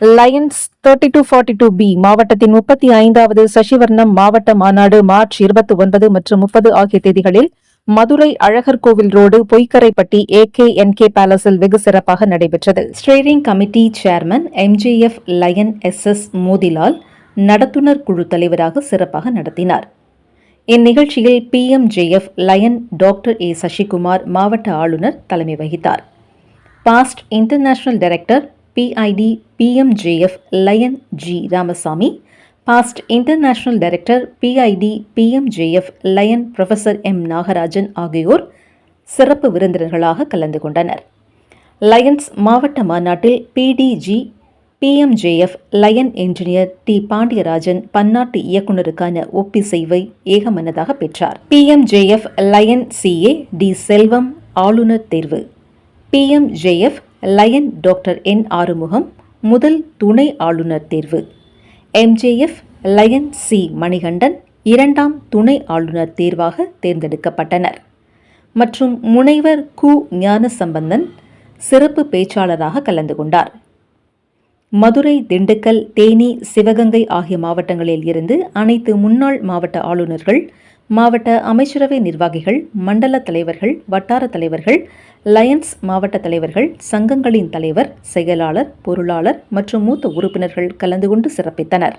Lions thirty two forty two B மாவட்டத்தின் முப்பத்தி ஐந்தாவது சசிவர்ணம் மாவட்ட மாநாடு மார்ச் இருபத்தி ஒன்பது மற்றும் முப்பது ஆகிய தேதிகளில் Madurai Azhagar Kovil road Poykkaraipatti A K N K பேலஸில் வெகு சிறப்பாக நடைபெற்றது. Steering committee chairman MJF Lion S S Motilal நடத்துனர் குழு தலைவராக சிறப்பாக நடத்தினார். இந்நிகழ்ச்சியில் PMJF Lion doctor A Sasikumar மாவட்ட ஆளுநர் தலைமை வகித்தார். Past international director PID PMJF Lion G Ramasamy past international director PID PMJF Lion professor M Nagarajan ஆகியோர் சிறப்பு விருந்தினர்களாக கலந்து கொண்டனர். லயன்ஸ் மாவட்ட மாநாட்டில் PDG PMJF Lion engineer D Pandiarajan பன்னாட்டு இயக்குநருக்கான ஒப்பிசைவை ஏகமனதாக பெற்றார். PMJF Lion CA D Selvam ஆளுநர் தேர்வு. PMJF Lion doctor N Arumugam முதல் துணை ஆளுநர் தேர்வு. எம்ஜேஎஃப் லயன் சி மணிகண்டன் இரண்டாம் துணை ஆளுநர் தேர்வாக தேர்ந்தெடுக்கப்பட்டனர். மற்றும் முனைவர் கு ஞானசம்பந்தன் சிறப்பு பேச்சாளராக கலந்து கொண்டார். மதுரை திண்டுக்கல் தேனி சிவகங்கை ஆகிய மாவட்டங்களில் இருந்து அனைத்து முன்னாள் மாவட்ட ஆளுநர்கள் மாவட்ட அமைச்சரவை நிர்வாகிகள் மண்டல தலைவர்கள் வட்டார தலைவர்கள் லயன்ஸ் மாவட்ட தலைவர்கள் சங்கங்களின் தலைவர் செயலாளர் பொருளாளர் மற்றும் மூத்த உறுப்பினர்கள் கலந்து கொண்டு சிறப்பித்தனர்.